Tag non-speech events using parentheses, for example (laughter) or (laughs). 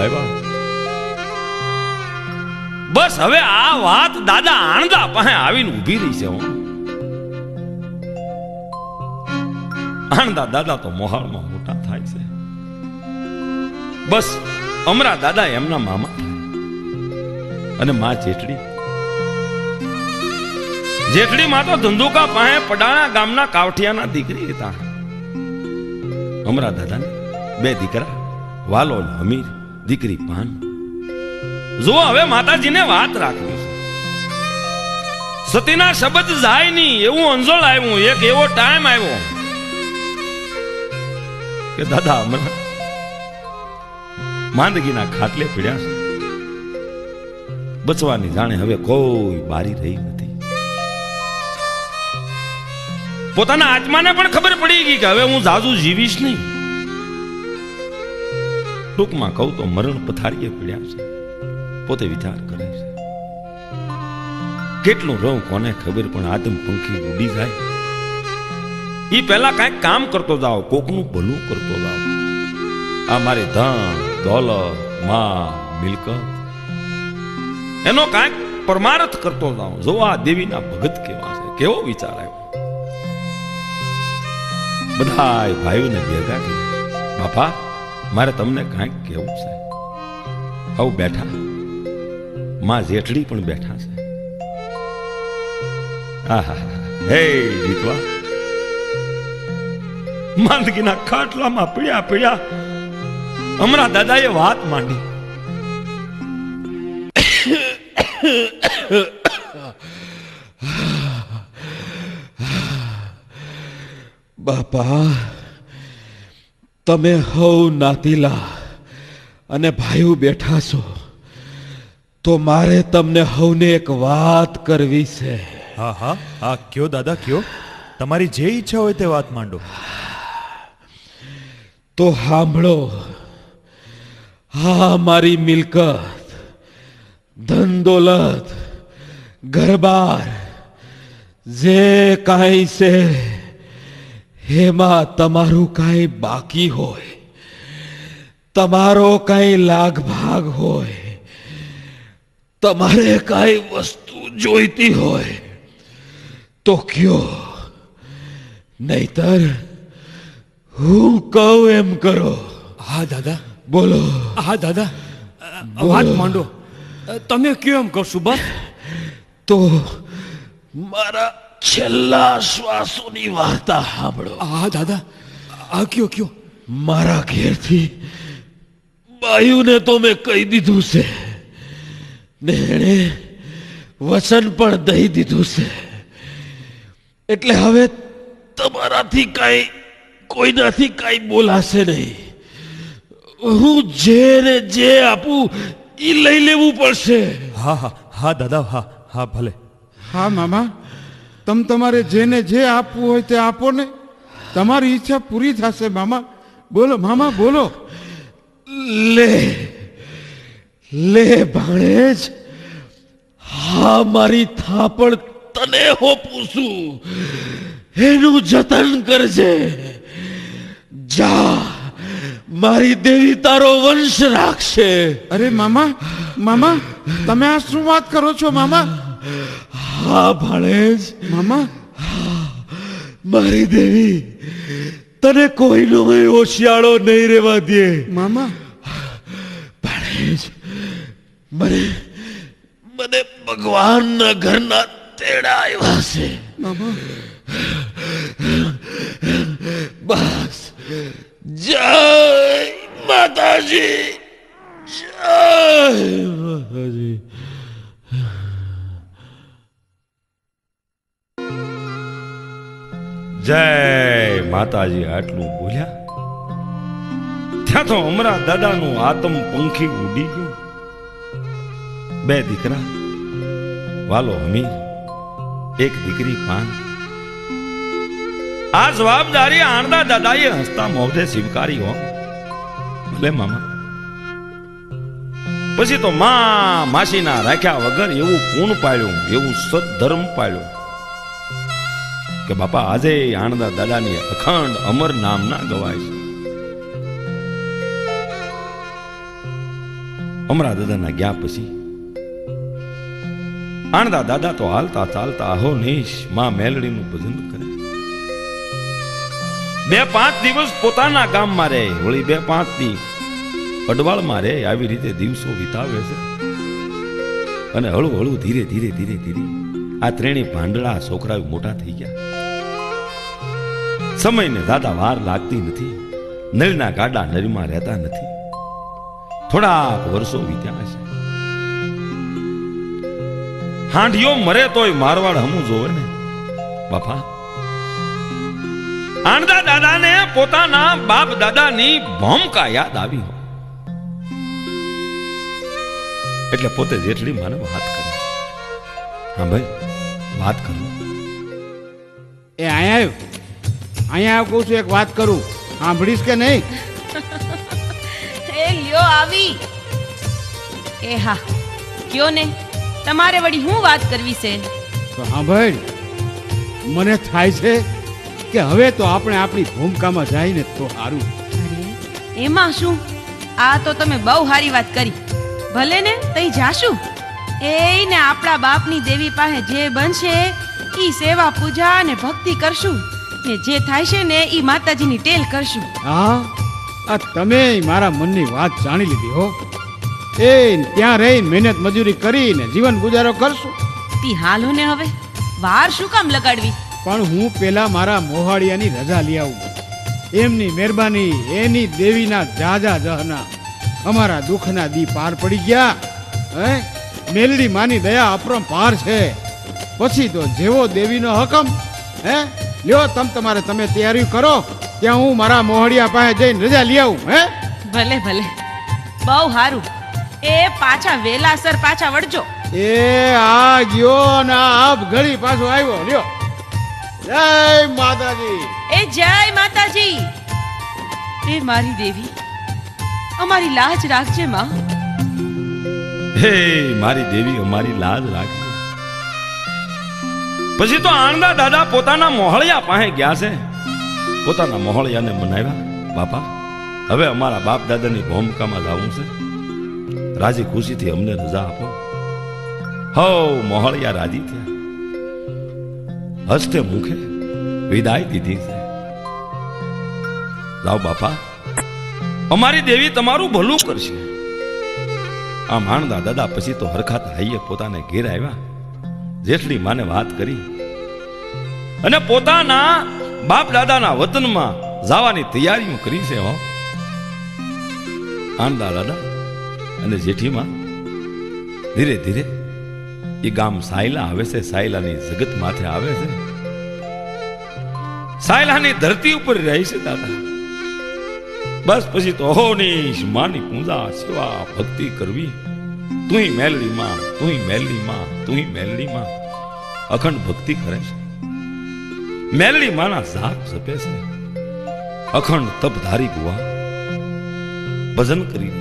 આવ્યા બસ હવે આ વાત દાદા આણદા પાસે આવીને ઊભી રહી છે હું. આણદા દાદા તો મોહાળમાં મોટા થાય છે. બસ અમરા દાદા એમના મામા અને મા જેઠડી. જેઠડી માં તો ધંધુકા પાસે પડાણા ગામના કાવઠિયાના દીકરી હતા. અમરા દાદાને બે દીકરા વાલો અને હમીર દીકરી પાન. જો હવે માતાજીને વાત રાખવી સતીના શબ્દ જાય નહીં, એવું અંજોળ આવ્યું, એક એવો ટાઈમ આવ્યો. કે દાદા, હમણાં માંદગીના ખાટલે પીડ્યા છે. બચવાની જાણે હવે કોઈ બારી રહી નથી. પોતાના આત્માને પણ ખબર પડી ગઈ કે હવે હું જાજુ જીવીશ નહીં. ટૂંકમાં કહું તો મરણ પથારીએ પીડ્યા છે. પોતે વિચાર કરે છે. કેટલું રહું કોને ખબર પણ આદમ પંખી ઉડી જાય. એ પહેલા કાંઈક કામ કરતો જાઓ, કોકનું ભલું કરતો જાઓ. આ મારી ધન, દોલતમાં મિલકત. એનો કાંઈક પરમાર્થ કરતો જાઓ. જો આ દેવીના ભગત કેવા છે? કેવો વિચાર આવ્યો? બધા ભાઈઓને ભેગા કર્યા. બાપા મારે તમને કાંઈક કેવું છે. આવું બેઠા. માં જેઠડી પણ બેઠા છે. આહા. હે જીતવા. માંદગીના ખાટલામાં પીડ્યા પીડ્યા. હમણાં દાદાએ વાત માંડી. બાપા તમે હવ નાતીલા અને ભાઈઓ બેઠા છો તો મારે તમને હવને એક વાત કરવી છે. હા હા હા કયો દાદા કયો? તમારી જે ઈચ્છા હોય તે વાત માંડો. તો સાંભળો હા મારી મિલકત ધન દોલત ઘરબાર જે કાંઈ છે એમાં તમારું કાંઈ બાકી હોય તમારો કાંઈ લાગ ભાગ હોય તમારે કાંઈ વસ્તુ જોઈતી હોય તો કયો? નહીતર હું કહું એમ કરો. હા દાદા. બોલો. હા દાદા. વાત માંડો. તમે કયો એમ કહો બસ તો મારા છેલ્લા શ્વાસોની વાર્તા સાંભળો. હા દાદા આ કયો કયો? મારા ઘેરથી બાયુને તો મેં કહી દીધું છે. ને એણે વચન પણ દઈ દીધું છે. એટલે હવે તમારાથી કાંઈ કોઈનાથી કાંઈ બોલાશે નહીં. હું જે ને જે આપું એ લઈ લેવું પડશે. હા હા હા દાદા હા હા ભલે. હા મામા. તમ તમારે જેને જે આપવું હોય તે આપો ને. તમારી ઈચ્છા પૂરી થશે મામા. બોલો મામા બોલો. લે લે ભાણેજ હા મારી થાપણ તને હો પૂછું. એનું જતન કરજે. જા મારી દેવી તારો વંશ રાખશે. અરે મામા મામા તમે આ શું વાત કરો છો મામા? હા ભાણેજ. મામા? મારી દેવી. તને કોઈનો ઓશિયાળો નહીં રહેવા દે. મામા? ભાણેજ મને મને ભગવાનના ઘરના તેડા આવ્યા છે. મામા? બસ. જય માતાજી. જય માતાજી. જય માતાજી, આટલું બોલ્યા? ત્યાં તો હમરા દાદાનું આતમ પંખી ઉડી ગયું. બે દીકરા, વાલો હમીર એક દીકરી પાન. આ જવાબદારી આણદા દાદાએ હસતા મોઢે સ્વીકારી હો. ભલે મામા. પછી તો મા માસીના રાખ્યા વગર એવું પૂર્ણ પાડ્યું, એવું સદધર્મ પાડ્યું. કે બાપા, આજે આણંદા દાદાની અખંડ અમર નામ ના ગવાય છે. અમરા દાદાના ગયા પછી આણંદા દાદા તો હાલતા ચાલતા નીશમાં મેલડીનું ભજન કરે. બે પાંચ દિવસ પોતાના ગામમાં રહે હોળી બે પાંચ દી અડવાળમાં રહે, આવી રીતે દિવસો વિતાવે છે. અને હળુ હળુ ધીરે ધીરે ધીરે ધીરે આ ત્રણેય ભાંડળા છોકરાઓ મોટા થઈ ગયા. સમયને દાદા વાર લાગતી નથી. નળના ગાડા નળીમાં રહેતા નથી. થોડાક વર્ષો વીત્યા છે હાંડિયો મરે તોય મારવાડ હમું જોવે ને. બાપા આણદા દાદાને પોતાના બાપ દાદાની ભૂમિકા યાદ આવી હોય. એટલે પોતે જેટલી મને વાત કરે. હા ભાઈ, વાત કરું. એ અહીંયા આવ્યો? અહીંયા કહું છું એક વાત કરું. સાંભળીશ કે નહીં? (laughs) એ લ્યો આવી. એ હા કયો ને? તમારે વળી હું વાત કરવી છે? તો સાંભળ મને થાય છે કે હવે તો આપણે આપણી ભૂમિકામાં જઈને તો સારું એમાં શું? આ તો તમે બહુ સારી વાત કરી. ભલે ને તઈ જાશું. એ ને આપણા બાપની દેવી પાસે જે બનશે ઈ સેવા પૂજા અને ભક્તિ કરશું. ને જે થાય છે ને એ માતાજીની ટેલ કરશું. હા? આ તમે મારા મનની વાત જાણી લીધી હો. એ ત્યાં રહીને મહેનત મજૂરી કરીને જીવન ગુજારો કરશું. તી હાલો ને હવે? વાર શું કામ લગાડવી? પણ હું પેલા મારા મોહાળિયાની રજા લઈ આવું. એમની મહેરબાની એની દેવીના જાજા જહના અમારા દુઃખના દી પાર પડી ગયા. હે? મેલડી માની દયા અપરંપાર છે. પછી તો જેવો દેવીનો હકમ. હે? લ્યો તમ તમારે તમે તૈયારી કરો ત્યાં હું મારા મોહડિયા પાસે જઈને રજા લઈ આવું હે? ભલે ભલે. બહુ સારું એ પાછા વેલાસર પાછા વળજો. એ આ ગયો ને આપ ઘડી પાછો આવ્યો લ્યો. જય માતાજી. એ જય માતાજી. એ મારી દેવી અમારી લાજ રાખજે માં. હે મારી દેવી અમારી લાજ રાખજે. પછી તો આણંદા દાદા પોતાના મોહળિયા પાસે ગયા છે. પોતાના મોહળિયાને મનાવ્યા બાપા, હવે અમારા બાપ દાદાની ભૂમિકામાં જવું છે. રાજી ખુશીથી અમને રજા આપો. હવ મોહળિયા રાજી થયા. હસ્તે મુખે વિદાય દીધી છે. લાવ બાપા, અમારી દેવી તમારું ભલું કરશે. આ માણદા દાદા પછી તો હરખાત હાઈએ પોતાને ઘેર આવ્યા. જેટલી માને વાત કરી. અને પોતાના બાપ દાદાના વતનમાં જવાની તૈયારીઓ કરી છે, હો. આણદા દાદા અને જેઠીમાં ધીરે ધીરે એ ગામ સાયલા આવે છે, સાયલાની જગત માથે આવે છે. સાયલાની ધરતી ઉપર રહે છે દાદા. બસ પછી તો અહોની માની પૂજા સેવા ભક્તિ કરવી. તુંય મેલડી માં તુંય મેલડી માં તુંય મેલડી માં અખંડ ભક્તિ કરે છે. મેલડી માના જાપ જપે છે. અખંડ તપધારી ગુવા ભજન કરી